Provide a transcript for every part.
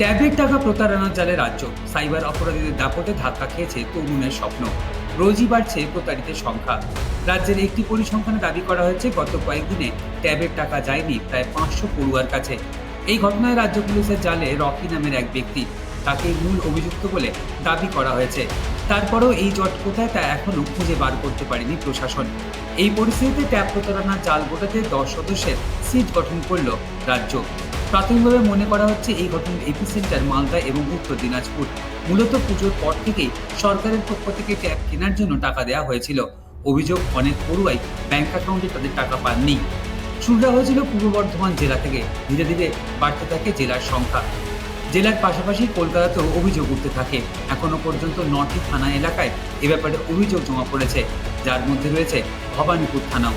ট্যাবের টাকা প্রতারণার জালে রাজ্য। সাইবার অপরাধীদের দাপটে ধাক্কা খেয়েছে তরুণের স্বপ্ন। রোজই বাড়ছে প্রতারিতের সংখ্যা। রাজ্যের একটি পরিসংখ্যানে দাবি করা হয়েছে, গত কয়েকদিনে ট্যাবের টাকা যায়নি প্রায় পাঁচশো পড়ুয়ার কাছে। এই ঘটনায় রাজ্য পুলিশের জালে রকি নামের এক ব্যক্তি। তাকে মূল অভিযুক্ত বলে দাবি করা হয়েছে। তারপরও এই জট কোথায় তা এখনও খুঁজে বার করতে পারেনি প্রশাসন। এই পরিস্থিতিতে ট্যাব প্রতারণার জাল গোটাতে দশ সদস্যের সিট গঠন করল রাজ্য। প্রাথমিকভাবে মনে করা হচ্ছে এই ঘটনার এপিসেন্টার মালদা এবং উত্তর দিনাজপুর। মূলত পুজোর পর থেকেই সরকারের পক্ষ থেকে ট্যাব কেনার জন্য টাকা দেওয়া হয়েছিল। অভিযোগ অনেক পড়ুয়াই ব্যাংক অ্যাকাউন্টে তাদের টাকা পাননি। শুরুটা হয়েছিল পূর্ব বর্ধমান জেলা থেকে। ধীরে ধীরে বাড়তে থাকে জেলার সংখ্যা। জেলার পাশাপাশি কলকাতাতেও অভিযোগ উঠতে থাকে। এখনও পর্যন্ত নটি থানা এলাকায় এ ব্যাপারে অভিযোগ জমা পড়েছে। যার মধ্যে রয়েছে ভবানীপুর থানাও।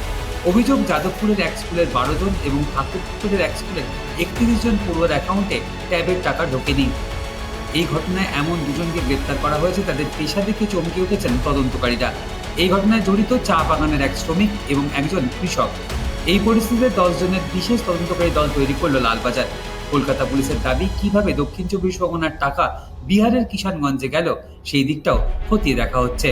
অভিযোগ যাদবপুরের এক স্কুলের বারো জন এবং ঠাকুরপুরের এক স্কুলের একত্রিশ জন পড়ুয়ার অ্যাকাউন্টে ট্যাবের টাকা ঢোকে ঢোকেনি এই ঘটনায় এমন দুজনকে গ্রেপ্তার করা হয়েছে, তাদের পেশা দেখে চমকে উঠেছেন তদন্তকারীরা। এই ঘটনায় জড়িত চা বাগানের এক শ্রমিক এবং একজন কৃষক। এই পরিস্থিতিতে দশ জনের বিশেষ তদন্তকারী দল তৈরি করল লালবাজার। কলকাতা পুলিশের দাবি, কীভাবে দক্ষিণ চব্বিশ পরগনার টাকা বিহারের কিষানগঞ্জে গেল, সেই দিকটাও খতিয়ে দেখা হচ্ছে।